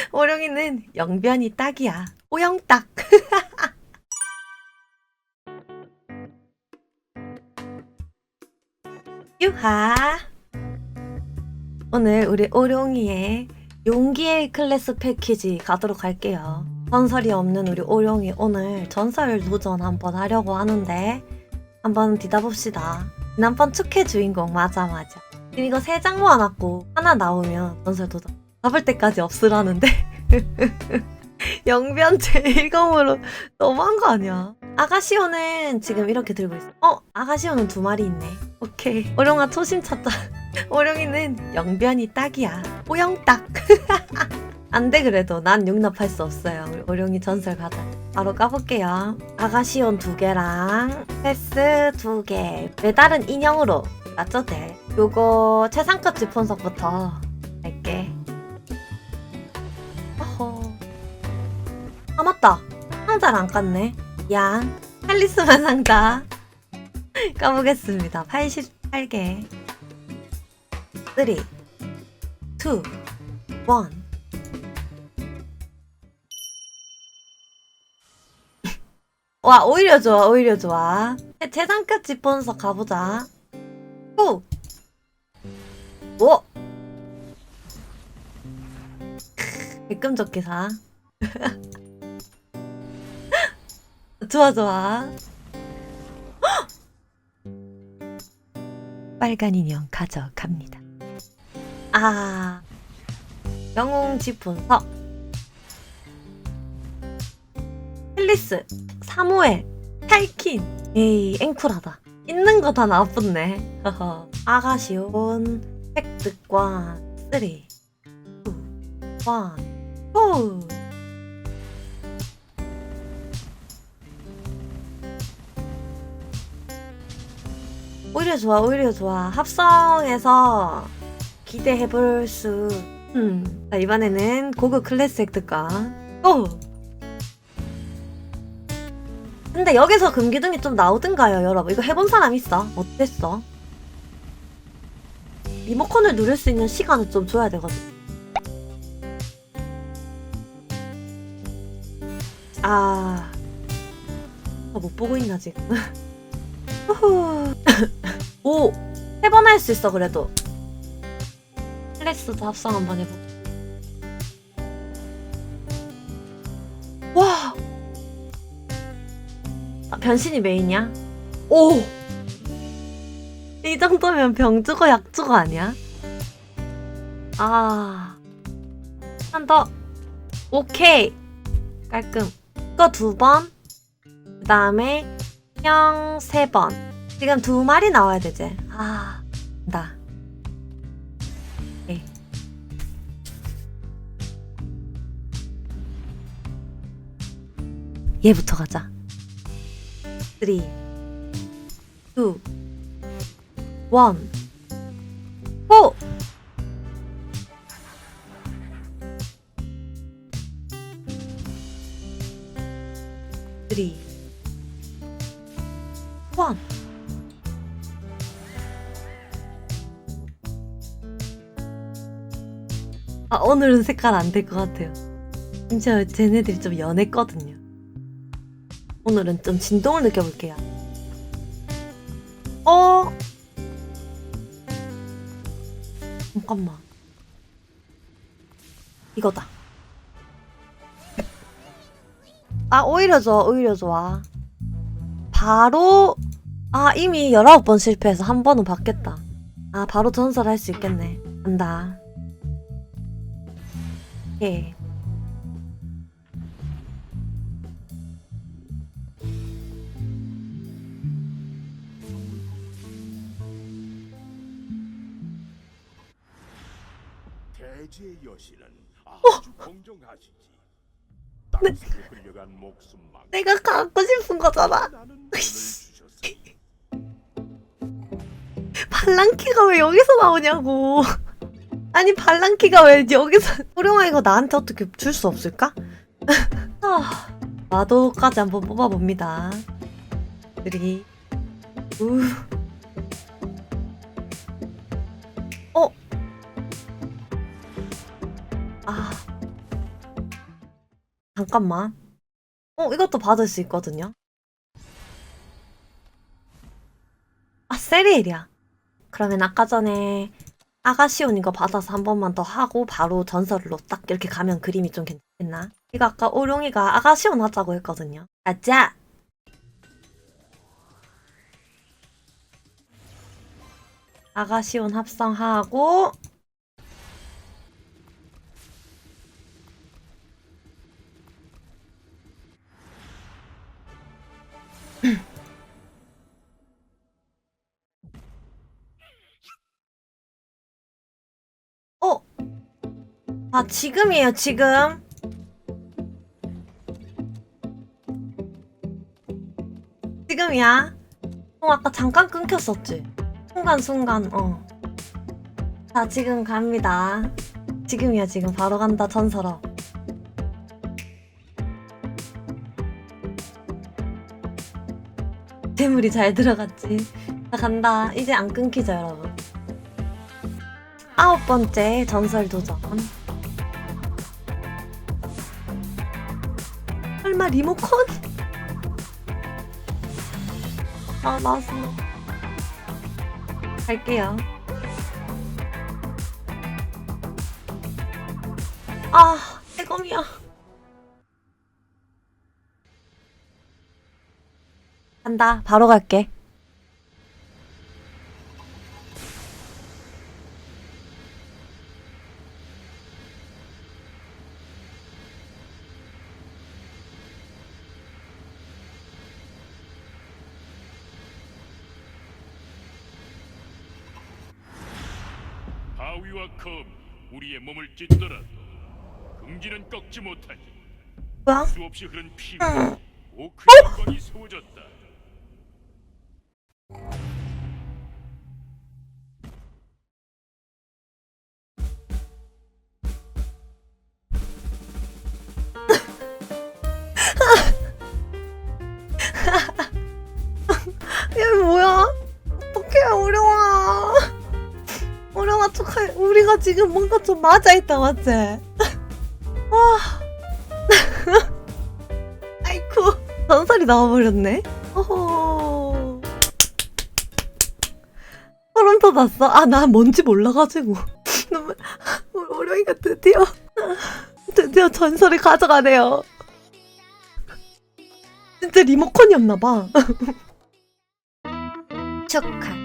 오룡이는 영변이 딱이야. 오영딱. 유하. 오늘 우리 오룡이의 용기의 클래스 패키지 가도록 할게요. 전설이 없는 우리 오룡이 오늘 전설 도전 한번 하려고 하는데 한번 뒤다봅시다. 지난번 축회 주인공 맞아 맞아. 지금 이거 세 장 모아놨고 하나 나오면 전설 도전. 잡을 때까지 없으라는데 영변 제1검으로 너무한 거 아니야? 아가시오는 지금 이렇게 들고 있어. 어? 아가시오는 두 마리 있네. 오케이. 오룡아 초심 찾자. 오룡이는 영변이 딱이야. 오영딱. 안돼 그래도 난 용납할 수 없어요. 오룡이 전설 가자. 바로 까볼게요. 아가시온 두 개랑 패스 두 개. 메달은 인형으로 맞죠 돼. 요거 최상급 지폰석부터 할게. 아 맞다. 상자를 안 깠네. 양. 찰리스만 상자. 까보겠습니다. 88개. 3, 2, 1. 와, 오히려 좋아, 오히려 좋아. 재산급 집본석 가보자. 후! 오! 백금적 기사. 좋아, 좋아. 빨간 인형 가져갑니다. 아, 영웅 지분석. 헬리스, 사무엘, 탈킨. 에이, 앵쿨하다. 있는 거 다 나쁘네. 아가시온, 획득관, 쓰리, 투, 원, 후. 오히려 좋아, 오히려 좋아. 합성해서 기대해볼 수. 음. 자, 이번에는 고급 클래스 획득관. 오! 근데 여기서 금기둥이 좀 나오든가요, 여러분. 이거 해본 사람 있어? 어땠어? 리모컨을 누를 수 있는 시간을 좀 줘야 되거든. 아, 아, 못 보고 있나 지금. 후후. 오, 세 번 할 수 있어 그래도. 클래스도 합성 한번 해보. 와. 아, 변신이 메인이야? 오! 이 정도면 병 주고 약 주고 아니야? 아. 한 더. 오케이. 깔끔. 이거 두 번. 그 다음에 형세 번. 지금 두 마리 나와야 되지. 아. 나. 오케이. 얘부터 가자. 3, 2, 1, 고! 쓰리, 아, 오늘은 색깔 안 될 것 같아요. 심지어 쟤네들이 좀 연했거든요. 오늘은 좀 진동을 느껴볼게요. 어? 잠깐만. 이거다. 아, 오히려 좋아, 오히려 좋아. 바로, 아, 이미 19번 실패해서 한 번은 받겠다. 아, 바로 전설할 수 있겠네. 간다. 예. 대지의 여신은 아주 공정하시지. 땅속에 흘려간 목숨만 내가 갖고 싶은 거잖아. 나는. 발랑키가 왜 여기서 나오냐고. 아니 발랑키가 왜 여기서 호룡아 이거 나한테 어떻게 줄 수 없을까? 아, 마도까지 한번 뽑아봅니다. 쓰리 우 어? 아 잠깐만. 어, 이것도 받을 수 있거든요. 아, 세리엘이야. 그러면 아까 전에 아가시온 이거 받아서 한 번만 더 하고 바로 전설로 딱 이렇게 가면 그림이 좀 괜찮겠나? 이거 아까 오룡이가 아가시온 하자고 했거든요. 아자! 아가시온 합성하고 아, 지금이에요, 지금. 지금이야. 어, 아까 잠깐 끊겼었지? 순간순간, 어. 자, 지금 갑니다. 지금이야, 지금. 바로 간다, 전설어. 재물이 잘 들어갔지. 자, 간다. 이제 안 끊기죠, 여러분. 아홉 번째 전설 도전. 설마 리모컨? 아, 나왔어. 갈게요. 아, 해검이야. 간다. 바로 갈게. 바위와 검 우리의 몸을 찢더라도 긍지는 꺾지 못하니 뭐야? 수없이 흐른 피가 오크의 영광이 세워졌다. 지금 뭔가 좀 맞아있다, 맞지? 와. 아이쿠. 전설이 나와버렸네. 어허. 소름 돋았어. 아, 나 뭔지 몰라가지고. 너무, 오- 오령이가 드디어, 드디어 전설을 가져가네요. 진짜 리모컨이었나봐. 축하.